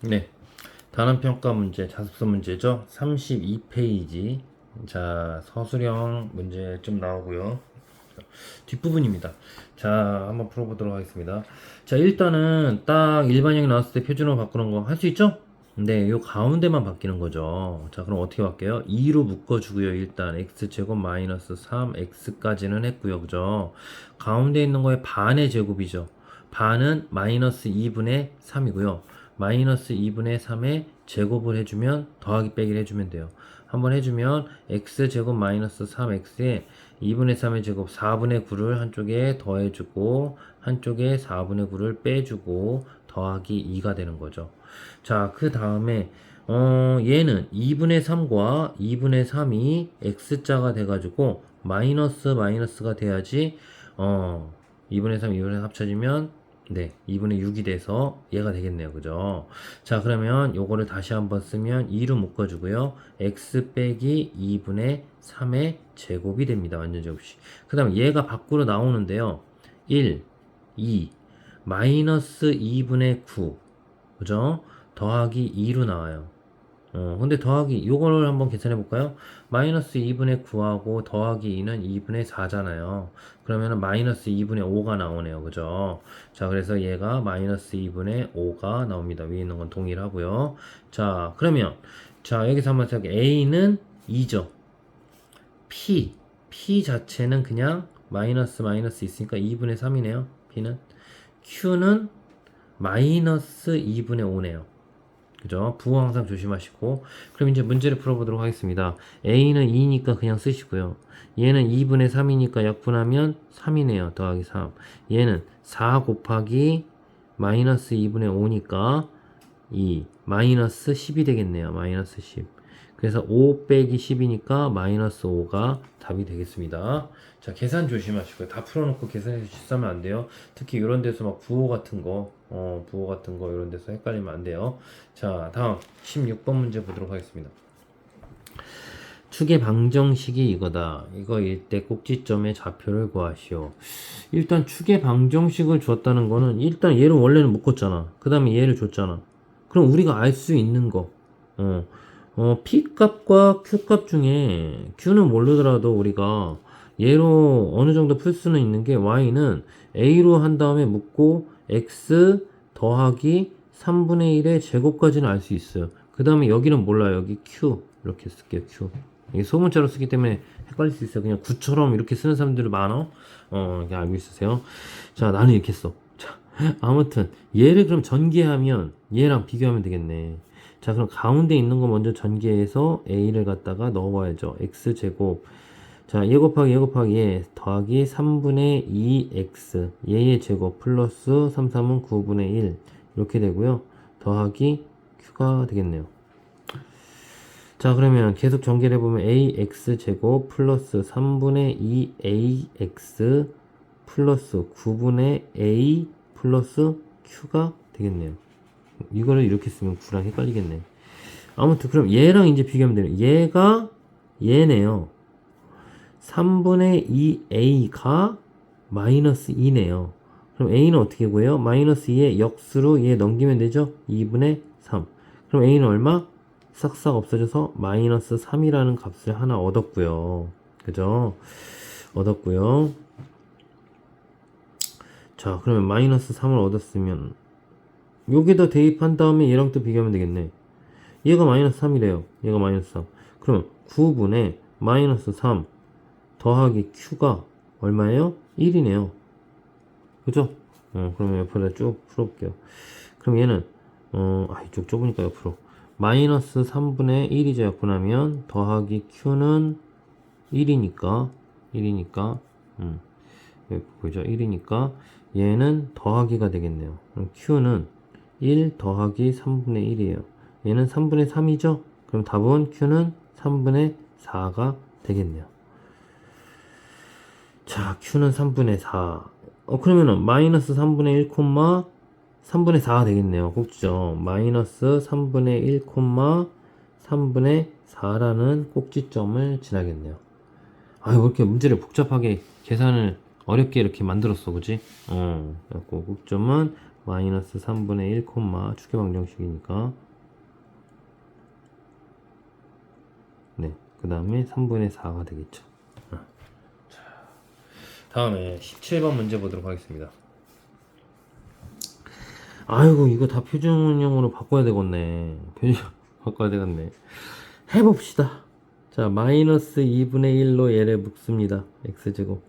네. 단원 평가 문제, 자습서 문제죠. 32페이지. 자, 서술형 문제 좀 나오고요. 뒷부분입니다. 자, 한번 풀어보도록 하겠습니다. 자, 일단은 딱 일반형이 나왔을 때 표준어로 바꾸는 거 할 수 있죠? 네, 요 가운데만 바뀌는 거죠. 자, 그럼 어떻게 바뀌어요? 2로 묶어주고요. 일단 x제곱 마이너스 3x까지는 했고요. 그죠? 가운데 있는 거의 반의 제곱이죠. 반은 마이너스 2분의 3이고요. 마이너스 2분의 3에 제곱을 해주면 더하기 빼기를 해주면 돼요. 한번 해주면 x제곱 마이너스 3x에 2분의 3의 제곱 4분의 9를 한쪽에 더해주고 한쪽에 4분의 9를 빼주고 더하기 2가 되는 거죠. 자, 그 다음에 어, 얘는 2분의 3과 2분의 3이 x자가 돼가지고 마이너스 마이너스가 돼야지 어, 2분의 3, 2분의 3 합쳐지면 네, 2분의 6이 돼서 얘가 되겠네요. 그죠? 자, 그러면 요거를 다시 한번 쓰면 2로 묶어주고요. x 빼기 2분의 3의 제곱이 됩니다. 완전 제곱식. 그 다음 얘가 밖으로 나오는데요. 1, 2, 마이너스 2분의 9. 그죠? 더하기 2로 나와요. 어, 근데 더하기, 요거를 한번 계산해 볼까요? 마이너스 2분의 9하고 더하기 2는 2분의 4잖아요. 그러면은 마이너스 2분의 5가 나오네요. 그죠? 자, 그래서 얘가 마이너스 2분의 5가 나옵니다. 위에 있는 건 동일하고요. 자, 그러면, 자, 여기서 한번 생각해. A는 2죠. P, P 자체는 그냥 마이너스 마이너스 있으니까 2분의 3이네요. P는. Q는 마이너스 2분의 5네요. 그죠? 부호 항상 조심하시고. 그럼 이제 문제를 풀어보도록 하겠습니다. A는 2니까 그냥 쓰시고요. 얘는 2분의 3이니까 약분하면 3이네요. 더하기 3. 얘는 4 곱하기 마이너스 2분의 5니까 2. 마이너스 10이 되겠네요. 마이너스 10. 그래서 5 빼기 10이니까 마이너스 5가 답이 되겠습니다. 자, 계산 조심하시고요. 다 풀어놓고 계산해서 실수하면 안 돼요. 특히 이런 데서 막 부호 같은 거, 어, 부호 같은 거 이런 데서 헷갈리면 안 돼요. 자, 다음 16번 문제 보도록 하겠습니다. 축의 방정식이 이거다. 이거일 때 꼭지점의 좌표를 구하시오. 일단 축의 방정식을 줬다는 거는 일단 얘를 원래는 묶었잖아. 그 다음에 얘를 줬잖아. 그럼 우리가 알 수 있는 거, 어, 어, P 값과 Q 값 중에 Q는 모르더라도 우리가 얘로 어느 정도 풀 수는 있는 게 Y는 A로 한 다음에 묶고 X 더하기 3분의 1의 제곱까지는 알 수 있어요. 그 다음에 여기는 몰라요. 여기 Q. 이렇게 쓸게요. Q. 이게 소문자로 쓰기 때문에 헷갈릴 수 있어요. 그냥 9처럼 이렇게 쓰는 사람들이 많아. 어, 그냥 알고 있으세요. 자, 나는 이렇게 써. 자, 아무튼 얘를 그럼 전개하면 얘랑 비교하면 되겠네. 자, 그럼 가운데 있는 거 먼저 전개해서 a를 갖다가 넣어봐야죠. x제곱. 자, 얘 곱하기 얘 곱하기 얘 더하기 3분의 2x 얘의 제곱 플러스 3, 3은 9분의 1 이렇게 되고요. 더하기 q가 되겠네요. 자, 그러면 계속 전개를 해보면 ax 제곱 플러스 3분의 2ax 플러스 9분의 a 플러스 q가 되겠네요. 이거를 이렇게 쓰면 9랑 헷갈리겠네. 아무튼 그럼 얘랑 이제 비교하면 되네. 얘가 얘네요. 3분의 2a가 마이너스 2네요. 그럼 a는 어떻게 구해요? 마이너스 2의 역수로 얘 넘기면 되죠? 2분의 3. 그럼 a는 얼마? 싹싹 없어져서 마이너스 3이라는 값을 하나 얻었고요. 그죠? 얻었고요. 자, 그러면 마이너스 3을 얻었으면 여기다 대입한 다음에 얘랑 또 비교하면 되겠네. 얘가 마이너스 3이래요. 얘가 마이너스 3. 그러면 9분의 마이너스 3 더하기 q가 얼마예요? 1이네요. 그죠? 어, 그러면 옆에다 쭉 풀어볼게요. 그럼 얘는, 어, 아, 이쪽 좁으니까 옆으로. 마이너스 3분의 1이죠. 약분하면 더하기 q는 1이니까, 1이니까, 음, 그죠? 1이니까 얘는 더하기가 되겠네요. 그럼 q는 1 더하기 3분의 1이에요. 얘는 3분의 3이죠? 그럼 답은 Q는 3분의 4가 되겠네요. 자, Q는 3분의 4. 어, 그러면은 마이너스 3분의 1, 3분의 4가 되겠네요. 꼭지점. 마이너스 3분의 1, 3분의 4라는 꼭지점을 지나겠네요. 아유, 왜 이렇게 문제를 복잡하게 계산을 어렵게 이렇게 만들었어, 그지? 어, 그래갖고 꼭점은 마이너스 3분의 1 콤마 축의 방정식이니까 네, 그 다음에 3분의 4가 되겠죠. 다음에 17번 문제 보도록 하겠습니다. 아이고 이거 다 표준형으로 바꿔야 되겠네. 표준 바꿔야 되겠네. 해봅시다. 자 마이너스 2분의 1로 얘를 묶습니다. x제곱.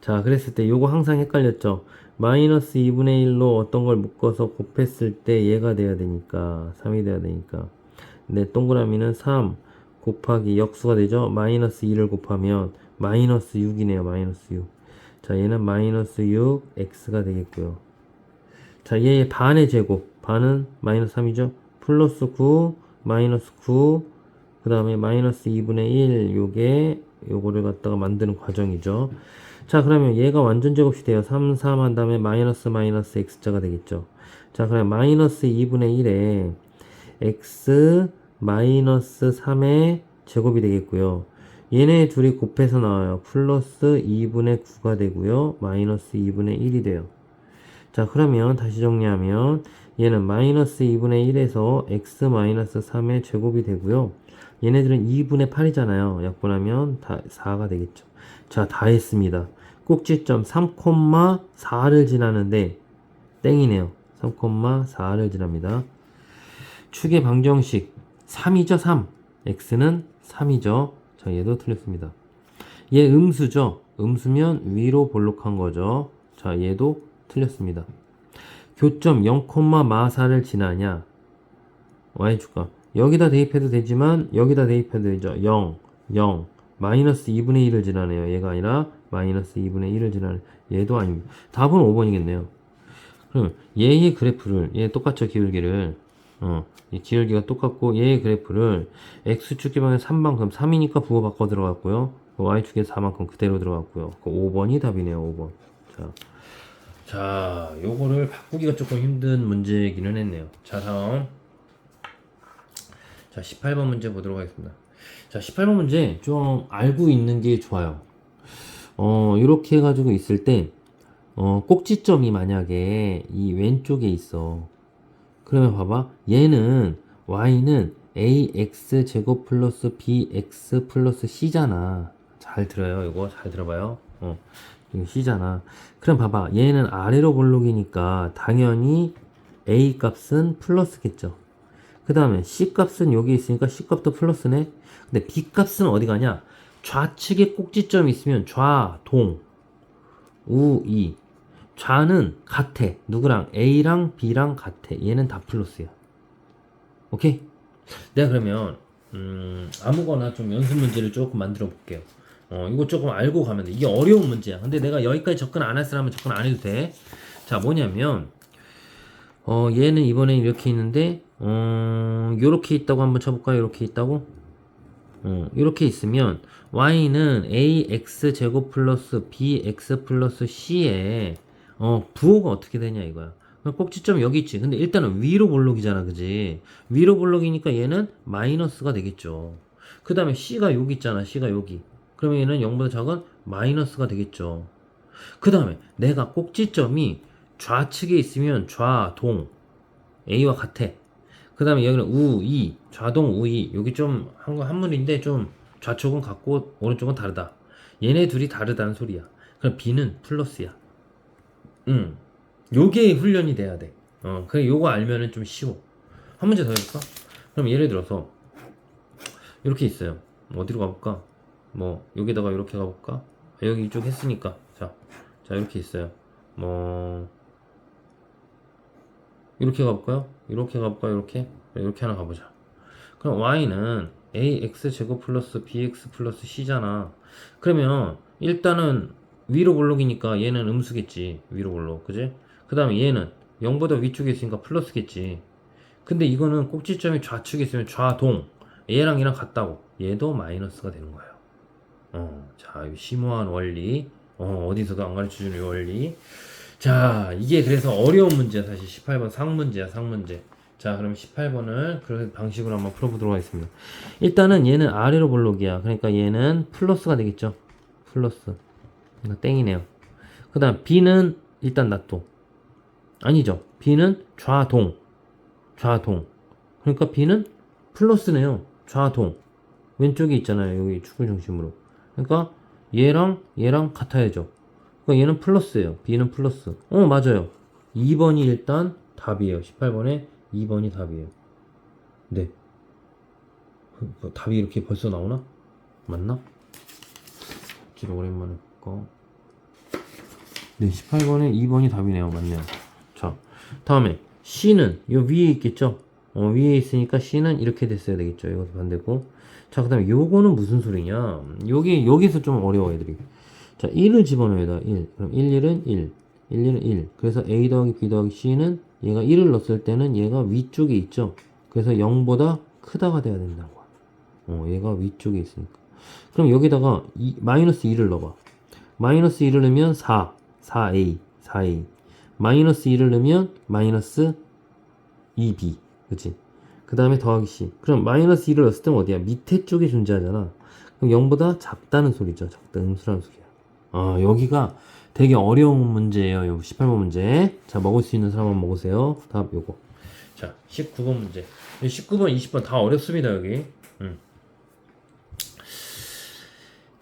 자 그랬을 때 요거 항상 헷갈렸죠. 마이너스 2분의 1로 어떤 걸 묶어서 곱했을 때 얘가 돼야 되니까 3이 돼야 되니까 근데 동그라미는 3 곱하기 역수가 되죠. 마이너스 2를 곱하면 마이너스 6이네요. 마이너스 6. 자 얘는 마이너스 6 x가 되겠고요. 자, 얘의 반의 제곱. 반은 마이너스 3이죠? 플러스 9, 마이너스 9, 그 다음에 마이너스 2분의 1, 요게, 요거를 갖다가 만드는 과정이죠. 자, 그러면 얘가 완전 제곱이 돼요. 3, 3 한 다음에 마이너스 마이너스 x자가 되겠죠. 자, 그럼 마이너스 2분의 1에 x 마이너스 3의 제곱이 되겠고요. 얘네 둘이 곱해서 나와요. 플러스 2분의 9가 되고요. 마이너스 2분의 1이 돼요. 자 그러면 다시 정리하면 얘는 마이너스 2분의 1에서 x 마이너스 3의 제곱이 되고요. 얘네들은 2분의 8이잖아요. 약분하면 다 4가 되겠죠. 자 다 했습니다. 꼭지점 3,4를 지나는데 땡이네요. 3,4를 지납니다. 축의 방정식 3이죠 3 x는 3이죠 자 얘도 틀렸습니다 얘 음수죠 음수면 위로 볼록한 거죠 자 얘도 틀렸습니다. 교점 0,마사를 지나냐? y축값 여기다 대입해도 되지만 여기다 대입해도 되죠. 0, 0, 마이너스 2분의 1을 지나네요. 얘가 아니라 마이너스 2분의 1을 지나는 얘도 아닙니다. 답은 5번이겠네요. 그럼 얘의 그래프를 얘 똑같죠 기울기를 어, 이 기울기가 똑같고 얘의 그래프를 x축 기방에 3방 그럼 3이니까 부호 바꿔 들어갔고요. y축에 4만큼 그대로 들어갔고요. 그 5번이 답이네요. 5번. 자. 자, 요거를 바꾸기가 조금 힘든 문제이기는 했네요. 자, 다음. 자, 18번 문제 보도록 하겠습니다. 자, 18번 문제 좀 알고 있는 게 좋아요. 어, 이렇게 해가지고 있을 때, 어, 꼭지점이 만약에 이 왼쪽에 있어. 그러면 봐봐. 얘는, y는 ax 제곱 플러스 bx 플러스 c잖아. 잘 들어요. 이거 잘 들어봐요. 어, 이거 c잖아. 그럼 봐봐. 얘는 아래로 볼록이니까 당연히 a 값은 플러스겠죠. 그 다음에 c 값은 여기 있으니까 c 값도 플러스네. 근데 b 값은 어디 가냐? 좌측에 꼭지점이 있으면 좌, 동, 우, 이. 좌는 같아. 누구랑? A랑 B랑 같아. 얘는 다 플러스야. 오케이? 내가 그러면, 음, 아무거나 좀 연습 문제를 조금 만들어 볼게요. 어, 이거 조금 알고 가면 돼. 이게 어려운 문제야. 근데 내가 여기까지 접근 안할 사람은 접근 안 해도 돼. 자, 뭐냐면, 어, 얘는 이번에 이렇게 있는데, 어, 요렇게 있다고 한번 쳐볼까요? 요렇게 있다고? 어, 이렇게 있으면 y는 ax 제곱 플러스 bx 플러스 c에 어, 부호가 어떻게 되냐 이거야. 꼭지점 여기 있지. 근데 일단은 위로 볼록이잖아, 그지? 위로 볼록이니까 얘는 마이너스가 되겠죠. 그 다음에 c가 여기 있잖아, c가 여기. 그러면 얘는 0보다 작은 마이너스가 되겠죠. 그 다음에 내가 꼭지점이 좌측에 있으면 좌, 동, a와 같아. 그 다음에 여기는 우, 이, 좌동, 우, 이. 여기 좀 한, 한문인데 좀 좌측은 같고 오른쪽은 다르다. 얘네 둘이 다르다는 소리야. 그럼 B는 플러스야. 응. 요게 훈련이 돼야 돼. 어, 그래, 요거 알면은 좀 쉬워. 한 문제 더 해볼까? 그럼 예를 들어서, 이렇게 있어요. 어디로 가볼까? 뭐, 여기다가 이렇게 가볼까? 여기 이쪽 했으니까. 자, 자, 이렇게 있어요. 뭐, 이렇게 가볼까요? 이렇게 가볼까요? 이렇게? 이렇게 하나 가보자. 그럼 y는 ax 제곱 플러스 bx 플러스 c잖아. 그러면 일단은 위로 볼록이니까 얘는 음수겠지. 위로 볼록. 그지? 그 다음에 얘는 0보다 위쪽에 있으니까 플러스겠지. 근데 이거는 꼭지점이 좌측에 있으면 좌동. 얘랑 얘랑 같다고. 얘도 마이너스가 되는 거예요. 어, 자, 이 심오한 원리. 어, 어디서도 안 가르쳐 주는 이 원리. 자, 이게 그래서 어려운 문제야. 사실 18번 상문제야, 상문제. 자, 그럼 18번을 그런 방식으로 한번 풀어보도록 하겠습니다. 일단은 얘는 아래로 볼록이야. 그러니까 얘는 플러스가 되겠죠. 플러스. 땡이네요. 그 다음 B는 일단 놔둬. 아니죠. B는 좌동. 좌동. 그러니까 B는 플러스네요. 좌동. 왼쪽에 있잖아요. 여기 축을 중심으로. 그러니까 얘랑 얘랑 같아야죠. 그러니까 얘는 플러스예요. B는 플러스. 어, 맞아요. 2번이 일단 답이에요. 18번에 2번이 답이에요. 네. 그, 그 답이 이렇게 벌써 나오나? 맞나? 지금 오랜만에 볼까? 네, 18번에 2번이 답이네요. 맞네요. 자, 다음에 C는 요 위에 있겠죠? 어, 위에 있으니까 C는 이렇게 됐어야 되겠죠. 이것도 반대고. 자, 그 다음에 요거는 무슨 소리냐? 여기, 여기서 좀 어려워, 애들이. 자, 1을 집어넣어야 돼. 1. 그럼 1, 1은 1. 1, 1은 1. 그래서 A 더하기 B 더하기 C는 얘가 1을 넣었을 때는 얘가 위쪽에 있죠. 그래서 0보다 크다가 돼야 된다고. 어, 얘가 위쪽에 있으니까. 그럼 여기다가 이, 마이너스 2를 넣어봐. 마이너스 2를 넣으면 4. 4A. 4A. 마이너스 2를 넣으면 마이너스 2B. 그치? 그 다음에 더하기 C. 그럼 마이너스 2를 넣었을 때는 어디야? 밑에 쪽에 존재하잖아. 그럼 0보다 작다는 소리죠. 작다. 음수라는 소리야. 아, 여기가 되게 어려운 문제예요. 요 18번 문제. 자, 먹을 수 있는 사람은 먹으세요. 답 요거. 자, 19번 문제. 19번, 20번 다 어렵습니다, 여기. 음.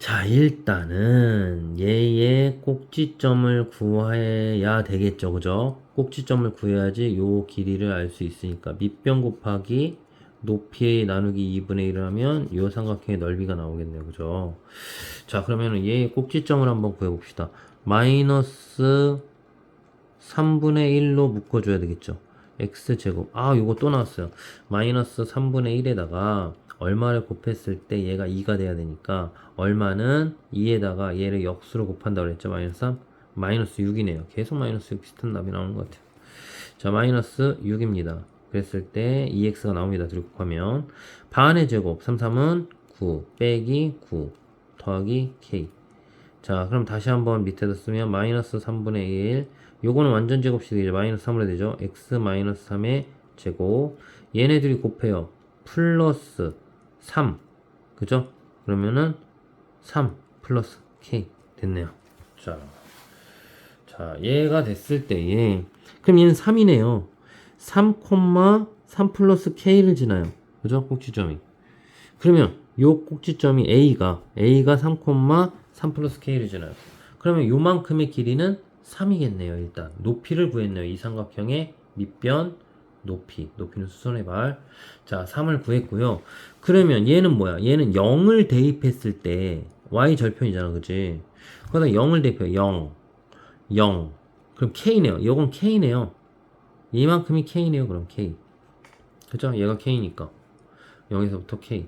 자, 일단은 얘의 꼭지점을 구해야 되겠죠. 그죠? 꼭지점을 구해야지 요 길이를 알 수 있으니까 밑변 곱하기 높이 나누기 2분의 1을 하면 요 삼각형의 넓이가 나오겠네요. 그죠? 자, 그러면은 얘의 꼭지점을 한번 구해 봅시다. 마이너스 3분의 1로 묶어줘야 되겠죠. x제곱. 아, 요거 또 나왔어요. 마이너스 3분의 1에다가 얼마를 곱했을 때 얘가 2가 돼야 되니까 얼마는 2에다가 얘를 역수로 곱한다고 그랬죠. 마이너스 3. 마이너스 6이네요. 계속 마이너스 6 비슷한 답이 나오는 것 같아요. 자, 마이너스 6입니다. 그랬을 때 2x가 나옵니다. 둘이 곱하면 반의 제곱 3, 3은 9 빼기 9 더하기 k 자 그럼 다시 한번 밑에다 쓰면 마이너스 3분의 1 요거는 완전 제곱식 되죠. 마이너스 3으로 되죠. x 마이너스 3의 제곱 얘네들이 곱해요. 플러스 3 그죠? 그러면은 3 플러스 k 됐네요. 자, 자 얘가 됐을 때에 그럼 얘는 3이네요. 3, 3 플러스 k를 지나요. 그죠? 꼭지점이. 그러면 요 꼭지점이 a가 a가 3, 3 플러스 k를 지나요. 그러면 요만큼의 길이는 3이겠네요. 일단 높이를 구했네요. 이 삼각형의 밑변 높이. 높이는 수선의 발. 자, 3을 구했고요. 그러면 얘는 뭐야? 얘는 0을 대입했을 때 y 절편이잖아. 그지? 그러다 0을 대입해요. 0. 0. 그럼 k네요. 이건 k네요. 이만큼이 k네요. 그럼 k. 그죠? 얘가 k니까 0에서부터 k.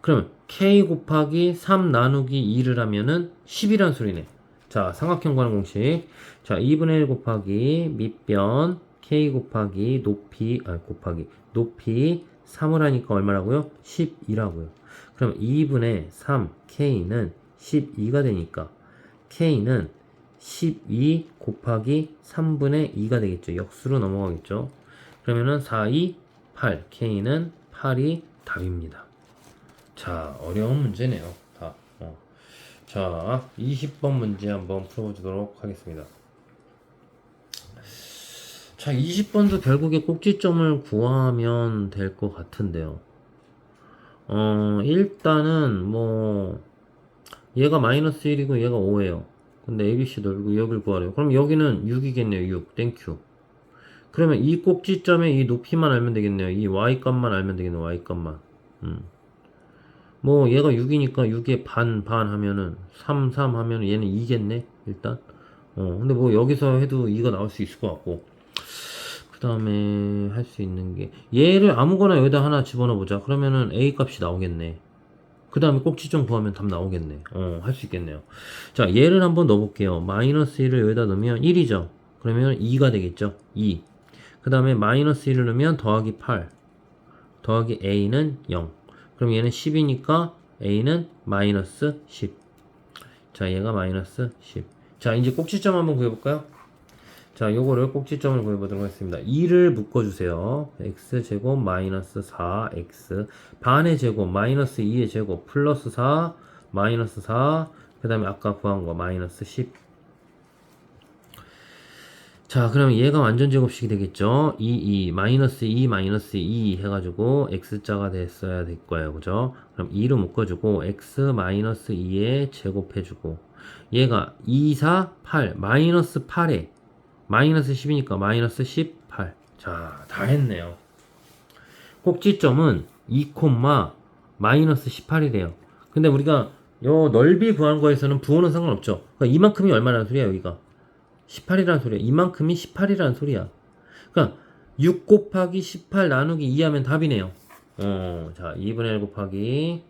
그러면 k 곱하기 3 나누기 2를 하면은 10이란 소리네. 자, 삼각형 관한 공식. 자, 2분의 1 곱하기 밑변 k 곱하기 높이 아 곱하기 높이 3을 하니까 얼마라고요? 12라고요. 그럼 2분의 3 k는 12가 되니까 k는 12 곱하기 3분의 2가 되겠죠. 역수로 넘어가겠죠. 그러면은 4, 2, 8. K는 8이 답입니다. 자, 어려운 문제네요. 다. 어. 자, 20번 문제 한번 풀어보도록 하겠습니다. 자, 20번도 결국에 꼭지점을 구하면 될 것 같은데요. 어, 일단은 뭐 얘가 마이너스 1이고 얘가 5예요. 근데 ABC 넓이고 여기를 구하래요. 그럼 여기는 6이겠네요. 6. 땡큐. 그러면 이 꼭지점의 이 높이만 알면 되겠네요. 이 y값만 알면 되겠네요. y값만. 음. 뭐 얘가 6이니까 6에 반 반 하면은 3 3 하면은 얘는 2겠네. 일단. 어. 근데 뭐 여기서 해도 2가 나올 수 있을 것 같고. 그 다음에 할 수 있는 게 얘를 아무거나 여기다 하나 집어넣어 보자. 그러면은 a 값이 나오겠네. 그 다음에 꼭지점 구하면 답 나오겠네. 어, 할 수 있겠네요. 자, 얘를 한번 넣어 볼게요. 마이너스 1을 여기다 넣으면 1이죠. 그러면 2가 되겠죠. 2. 그 다음에 마이너스 1을 넣으면 더하기 8. 더하기 a는 0. 그럼 얘는 10이니까 a는 마이너스 10. 자, 얘가 마이너스 10. 자, 이제 꼭지점 한번 구해볼까요? 자, 요거를 꼭지점을 구해보도록 하겠습니다. 2를 묶어주세요. x제곱 마이너스 4x 반의 제곱 마이너스 2의 제곱 플러스 4 마이너스 4 그 다음에 아까 구한 거 마이너스 10 자, 그럼 얘가 완전 제곱식이 되겠죠? 2, 2, 마이너스 2, 마이너스 2 해가지고 x자가 됐어야 될 거예요. 그죠? 그럼 2로 묶어주고 x 마이너스 2에 제곱해주고 얘가 2, 4, 8, 마이너스 8에 마이너스 10이니까 마이너스 18. 자, 다 했네요. 꼭지점은 2, 마이너스 18이래요. 근데 우리가 요 넓이 구하는 거에서는 부호는 상관없죠. 그러니까 이만큼이 얼마라는 소리야, 여기가? 18이라는 소리야. 이만큼이 18이라는 소리야. 그러니까 6 곱하기 18 나누기 2 하면 답이네요. 어, 자, 2분의 1 곱하기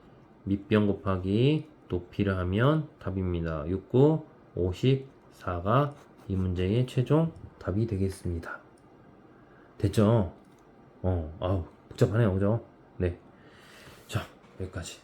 밑변 곱하기 높이를 하면 답입니다. 6, 9, 54가 이 문제의 최종 답이 되겠습니다. 됐죠? 어, 아우, 복잡하네요. 그죠? 네. 자, 여기까지.